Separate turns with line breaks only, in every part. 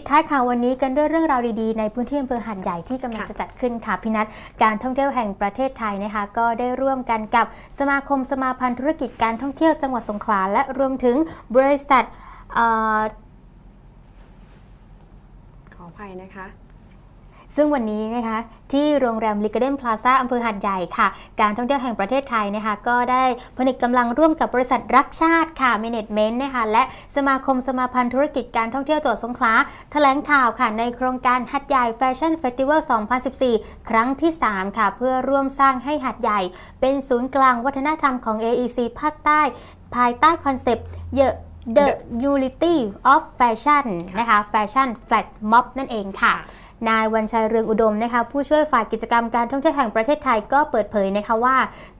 ปิดท้ายข่าววันนี้กันด้วยเรื่องราวดีๆ ในพื้นที่อำเภอหัดใหญ่ที่กำลัง
ค่ะ
จะจัดขึ้นค่ะพี่นัทการท่องเที่ยวแห่งประเทศไทยนะคะก็ได้ร่วมกันกับสมาคมสมาพันธ์ธุรกิจการท่องเที่ยวจังหวัดสงขลาและรวมถึงบริษัทเอ่อ
ขออภัยนะคะ
ซึ่งวันนี้นะคะที่โรงแรมลิกเดนพลาซ่าอำเภอหัดใหญ่ค่ะ การท่องเที่ยวแห่งประเทศไทยนะคะก็ได้ผนึกกำลังร่วมกับบริษัทรักชาติค่ะเมเนจเมนต์นะคะและสมาคมสมาพันธ์ธุรกิจการท่องเที่ยวจังหวัดสงขลาแถลงข่าวค่ะในโครงการหัดใหญ่แฟชั่นเฟสติวัล 2014 ครั้งที่ 3 ค่ะ เพื่อร่วมสร้างให้หัดใหญ่ เป็นศูนย์กลางวัฒนธรรมของ AEC ภาคใต้ ภายใต้คอนเซปต์ The The Unity of Fashion นะคะ Fashion Flat Mob นั่นเองค่ะ นายวันชัยเรืองอุดมนะคะผู้ช่วยฝ่ายกิจกรรมการท่องเที่ยวแห่งประเทศไทยก็เปิดเผยนะคะว่า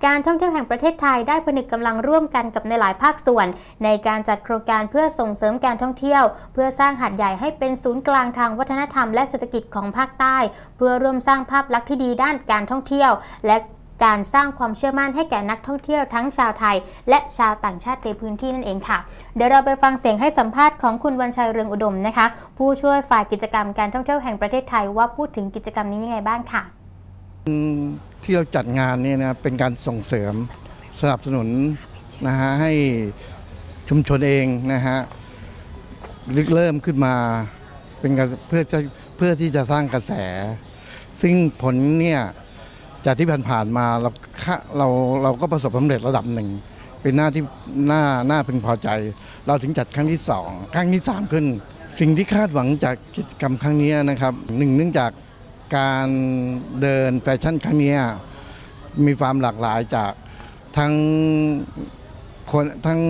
การท่องเที่ยวแห่งประเทศไทยได้ผนึกกำลังร่วมกันกับในหลายภาคส่วน ในการจัดโครงการเพื่อส่งเสริมการท่องเที่ยว เพื่อสร้างหาดใหญ่ให้เป็นศูนย์กลางทางวัฒนธรรมและเศรษฐกิจของภาคใต้ เพื่อร่วมสร้างภาพลักษณ์ที่ดีด้านการท่องเที่ยว และ การสร้างความเชื่อมั่นให้แก่นักท่องเที่ยวทั้งชาวไทย และชาวต่างชาติในพื้นที่นั่นเองค่ะ เดี๋ยวเราไปฟังเสียงให้สัมภาษณ์ของคุณวันชัยเรืองอุดมนะคะ ผู้ช่วยฝ่ายกิจกรรมการท่องเที่ยวแห่งประเทศไทยว่าพูดถึงกิจกรรมนี้ยังไงบ้างค่ะ
ที่เราจัดงานเนี่ยนะเป็นการส่งเสริมสนับสนุนนะฮะให้ชุมชนเองนะฮะริเริ่มขึ้นมาเป็นกรเพื่อเพื่อที่จะสร้างกระแส ซึ่งผลเนี่ย จากที่ผ่านๆมาเราค่าเราเราก็ประสบความสำเร็จระดับหนึ่ง เป็นหน้าที่หน้าหน้าพึงพอใจ เราถึงจัดครั้งที่สองครั้งที่สามขึ้น สิ่งที่คาดหวังจากกิจกรรมครั้งนี้นะครับหนึ่งเนื่องจากการเดินแฟชั่นครั้งนี้มีความหลากหลายจากทั้งคนทั้ง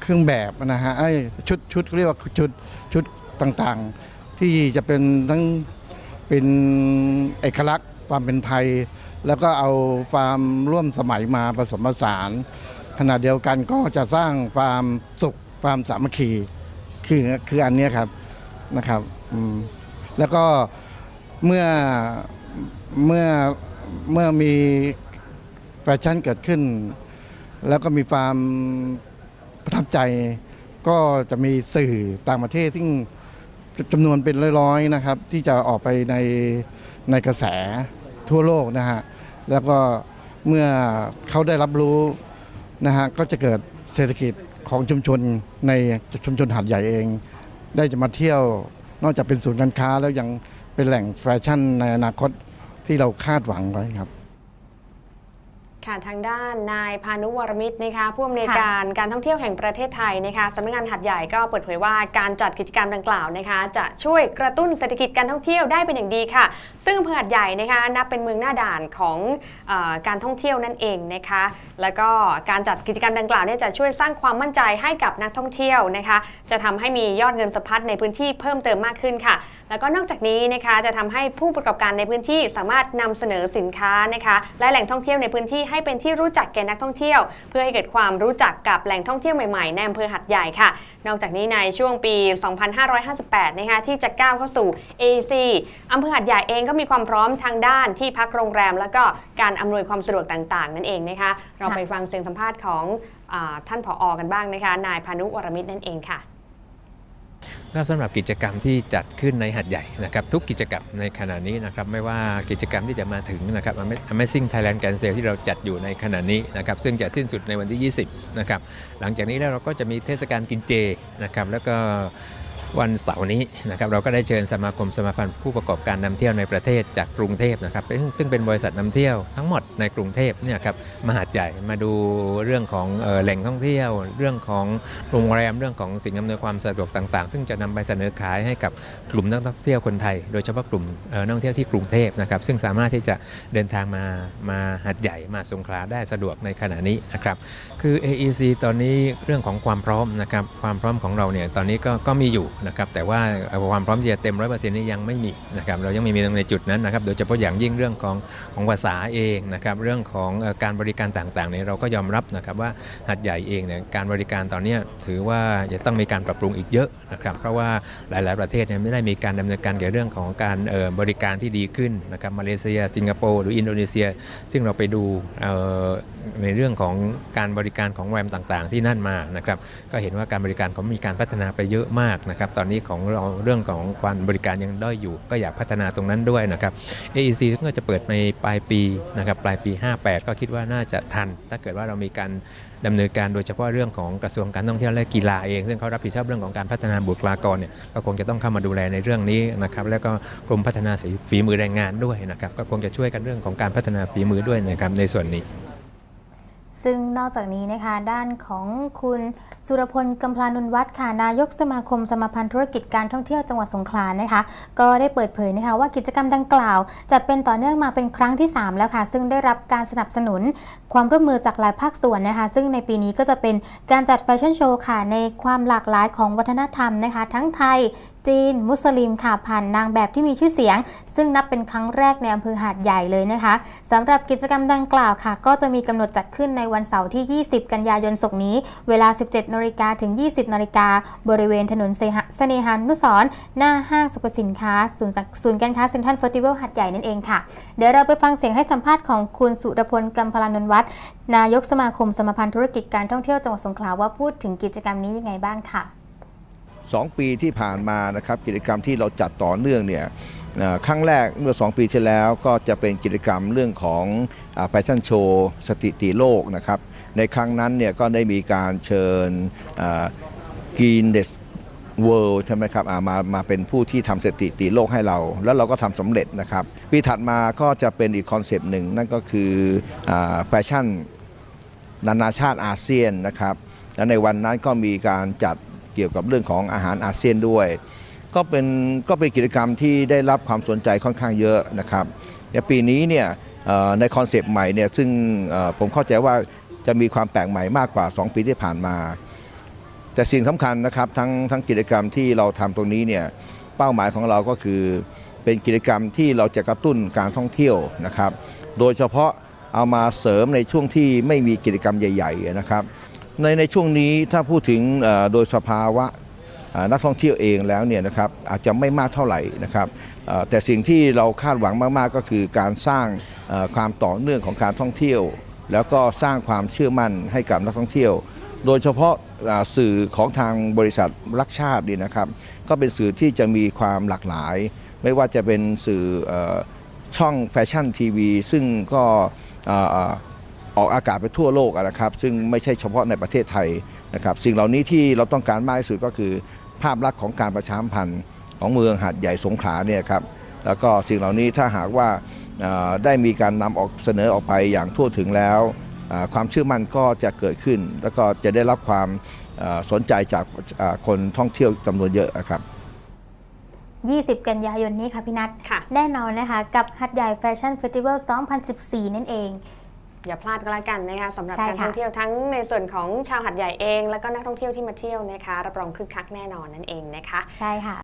เครื่องแบบนะฮะไอ้ชุดชุดเรียกว่าชุดชุดต่างๆ ที่จะเป็นทั้งเป็นเอกลักษณ์ ความเป็นไทย แล้วก็เอาความร่วมสมัยมาผสมผสาน ขณะเดียวกันก็จะสร้างความสุขความสามัคคีคือคืออันนี้ครับนะครับแล้วก็เมื่อเมื่อเมื่อมีแฟชั่นเกิดขึ้น แล้วก็มีความประทับใจ ก็จะมีสื่อต่างประเทศที่งจำนวนเป็นร้อยๆนะครับ ที่จะออกไปในในกระแส ทั่วโลกนะฮะแล้วก็เมื่อเขาได้รับรู้นะฮะก็จะเกิดเศรษฐกิจของชุมชนในชุมชนหาดใหญ่เอง ได้จะมาเที่ยวนอกจากเป็นศูนย์การค้าแล้วยังเป็นแหล่งแฟชั่นในอนาคตที่เราคาดหวังไว้ครับ
ค่ะทางด้านนายพานุวรมิตรนะคะผู้อำนวยการการท่องเที่ยวแห่งประเทศไทยนะคะสำนักงานหัดใหญ่ก็เปิดเผยว่าการจัดกิจกรรมดังกล่าวนะคะ จะช่วยกระตุ้นเศรษฐกิจการท่องเที่ยวได้เป็นอย่างดีค่ะ ซึ่งอำเภอหัดใหญ่นะคะนับเป็นเมืองหน้าด่านของเออการท่องเที่ยวนั่นเองนะคะ แล้วก็การจัดกิจกรรมดังกล่าวเนี่ยจะช่วยสร้างความมั่นใจให้กับนักท่องเที่ยวนะคะ จะทำให้มียอดเงินสะพัดในพื้นที่เพิ่มเติมมากขึ้นค่ะ แล้วก็นอกจากนี้นะคะจะทำให้ผู้ประกอบการในพื้นที่สามารถนำเสนอสินค้านะคะและแหล่งท่องเที่ยวในพื้นที่ให้ให้เป็นที่รู้จักแก่นักท่องเที่ยว เพื่อให้เกิดความรู้จักกับแหล่งท่องเที่ยวใหม่ๆในอำเภอหัดใหญ่ค่ะ นอกจากนี้ในช่วงปี 2558 นะคะที่จะก้าวเข้าสู่ AC อำเภอหัดใหญ่เองก็มีความพร้อมทางด้านที่พักโรงแรม แล้วก็การอำนวยความสะดวกต่างๆ นั่นเองนะคะเราไปฟังเสียงสัมภาษณ์ของอท่านผออกันบ้างนะคะ นายพานุวรมิตรนั่นเองค่ะ
ก็สำหรับกิจกรรมที่จัดขึ้นในหัดใหญ่นะครับทุกกิจกรรมในขณะนี้นะครับไม่ว่ากิจกรรมที่จะมาถึงนะครับ Amazing Thailand Grand Sale ที่เราจัดอยู่ในขณะนี้นะครับซึ่งจะสิ้นสุดในวันที่ 20นะครับหลังจากนี้แล้วเราก็จะมีเทศกาลกินเจนะครับแล้วก็ วันเสาร์นี้นะครับเราก็ได้เชิญสมาคมสมาพันธ์ผู้ประกอบการนำเที่ยวในประเทศจากกรุงเทพนะครับซึ่งซึ่งเป็นบริษัทนำเที่ยวทั้งหมดในกรุงเทพเนี่ยครับมาหาดใหญ่มาดูเรื่องของแหล่งท่องเที่ยว เรื่องของโรงแรมเรื่องของสิ่งอำนวยความสะดวกต่างๆ ซึ่งจะนำไปเสนอขายให้กับกลุ่มนักท่องเที่ยวคนไทย โดยเฉพาะกลุ่มนักท่องเที่ยวที่กรุงเทพนะครับซึ่งสามารถที่จะเดินทางมามาหาดใหญ่มาสงขลาได้สะดวกในขณะนี้นะครับคือ AEC ตอนนี้เรื่องของความพร้อมนะครับความพร้อมของเราเนี่ยตอนนี้ก็ก็มีอยู่นะครับแต่ว่าความพร้อมที่จะเต็มร้อยเปอร์เซ็นต์นี้ยังไม่มีนะครับเรายังไม่มีในจุดนั้นนะครับโดยเฉพาะอย่างยิ่งเรื่องของของภาษาเองนะครับเรื่องของการบริการต่างๆเนี่ยเราก็ยอมรับนะครับว่าหัดใหญ่เองเนี่ยการบริการตอนนี้ถือว่าจะต้องมีการปรับปรุงอีกเยอะนะครับเพราะว่าหลาย ๆ ประเทศเนี่ยไม่ได้มีการดำเนินการเกี่ยวกับเรื่องของการบริการที่ดีขึ้นนะครับมาเลเซีย สิงคโปร์หรืออินโดนีเซีย ซึ่งเราไปดูในเรื่องของการบริการของแรมต่าง ๆ ที่นั่นมานะครับก็เห็นว่าการบริการเขามีการพัฒนาไปเยอะมากนะครับตอนนี้ของเราเรื่องของการบริการยังด้อยอยู่ ก็อยากพัฒนาตรงนั้นด้วยนะครับ AEC ก็จะเปิดในปลายปีนะครับปลายปี 58 ก็คิดว่าน่าจะทัน ถ้าเกิดว่าเรามีการดำเนินการโดยเฉพาะเรื่องของกระทรวงการท่องเที่ยวและกีฬาเอง ซึ่งเขารับผิดชอบเรื่องของการพัฒนาบุคลากรเนี่ยก็คงจะต้องเข้ามาดูแลในเรื่องนี้นะครับแล้วก็กรมพัฒนาฝีมือแรงงานด้วยนะครับก็คงจะช่วยกันเรื่องของการพัฒนาฝีมือด้วยนะครับในส่วนนี้
ซึ่งนอกจากนี้นะคะด้านของคุณสุรพลกำพลานุนวัฒน์ค่ะนายกสมาคมสมาพันธ์ธุรกิจการท่องเที่ยวจังหวัดสงขลานะคะ ก็ได้เปิดเผยนะคะว่ากิจกรรมดังกล่าว จัดเป็นต่อเนื่องมาเป็นครั้งที่ 3 แล้วค่ะ ซึ่งได้รับการสนับสนุนความร่วมมือจากหลายภาคส่วนนะคะ ซึ่งในปีนี้ก็จะเป็นการจัดแฟชั่นโชว์ค่ะในความหลากหลายของวัฒนธรรมนะคะ ทั้งไทย จีน มุสลิมค่ะผ่านนางแบบที่มีชื่อเสียง ซึ่งนับเป็นครั้งแรกในอำเภอหาดใหญ่เลยนะคะสำหรับกิจกรรมดังกล่าวค่ะ ก็จะมีกำหนดจัดขึ้นในวันเสาร์ที่ 20 กันยายนศกนี้ เวลา 17นาฬิกาถึง 20นาฬิกาบริเวณถนนเสเนหานุสรหน้าห้างสรรพสินค้าศูนย์กศูนย์การค้าเซ็นทรัลเฟสติวัลหาดใหญ่นั่นเองค่ะ เดี๋ยวเราไปฟังเสียงให้สัมภาษณ์ของคุณสุรพลกำพลานนท์วัฒน์นายกสมาคมสมาพันธ์ธุรกิจการท่องเที่ยวจังหวัดสงขลาว่าพูดถึงกิจกรรมนี้ยังไงบ้างค่ะ
สองปีที่ผ่านมานะครับกิจกรรมที่เราจัดต่อเนื่องเนี่ยครั้งแรกเมื่อ 2 ปีที่แล้วก็จะเป็นกิจกรรมเรื่องของแฟชั่นโชว์สถิติโลกนะครับในครั้งนั้นเนี่ยก็ได้มีการเชิญกีนเดสเวิลด์ใช่ไหมครับมามาเป็นผู้ที่ทำสถิติโลกให้เรา แล้วเราก็ทำสำเร็จนะครับ ปีถัดมาก็จะเป็นอีกคอนเซปต์หนึ่ง นั่นก็คือแฟชั่นนานาชาติอาเซียนนะครับและในวันนั้นก็มีการจัด เกี่ยวกับเรื่องของอาหารอาเซียนด้วย ก็เป็นก็เป็นกิจกรรมที่ได้รับความสนใจค่อนข้างเยอะนะครับและปีนี้เนี่ยในคอนเซปต์ใหม่เนี่ยซึ่งผมเข้าใจว่าจะมีความแปลกใหม่มากกว่า 2 ปีที่ผ่านมา แต่สิ่งสำคัญนะครับทั้งทั้งกิจกรรมที่เราทำตรงนี้เนี่ยเป้าหมายของเราก็คือเป็นกิจกรรมที่เราจะกระตุ้นการท่องเที่ยวนะครับ โดยเฉพาะเอามาเสริมในช่วงที่ไม่มีกิจกรรมใหญ่ ๆ นะครับ ในในช่วงนี้ถ้าพูดถึงโดยสภาวะนักท่องเที่ยวเองแล้วเนี่ยนะครับอาจจะไม่มากเท่าไหร่นะครับแต่สิ่งที่เราคาดหวังมากๆ ก็คือการสร้างความต่อเนื่องของการท่องเที่ยว แล้วก็สร้างความเชื่อมั่นให้กับนักท่องเที่ยว โดยเฉพาะสื่อของทางบริษัทรักชาตินี่นะครับก็เป็นสื่อที่จะมีความหลากหลาย ไม่ว่าจะเป็นสื่อช่องแฟชั่นทีวีซึ่งก็ อ่อเอ่อออกอากาศไปทั่วโลกอะนะครับ ซึ่งไม่ใช่เฉพาะในประเทศไทยนะครับ สิ่งเหล่านี้ที่เราต้องการมากที่สุดก็คือ ภาพลักษณ์ของการประชาสัมพันธ์ของเมืองหาดใหญ่สงขลาเนี่ยครับแล้วก็สิ่งเหล่านี้ถ้าหากว่าเอ่อได้มีการนำออกเสนอออกไปอย่างทั่วถึงแล้วเอ่อความเชื่อมั่นก็จะเกิดขึ้น แล้วก็จะได้รับความเอ่อสนใจจากเอ่อคนท่องเที่ยวจำนวนเยอะนะครับ
20 กันยายนนี้ค่ะพี่นัท
ค่ะ
แน่นอนนะคะ กับหัดใหญ่แฟชั่นเฟสติวัล2014 นั่นเอง
อย่าพลาดก็แล้วกันนะคะสำหรับ
ใช่
การ
ค่ะ
ท่องเที่ยวทั้งในส่วนของชาวหัดใหญ่เอง แล้วก็นักท่องเที่ยวที่มาเที่ยวนะคะรับรองคึกคักแน่นอนนั่นเองนะคะ
ใช่ค่ะ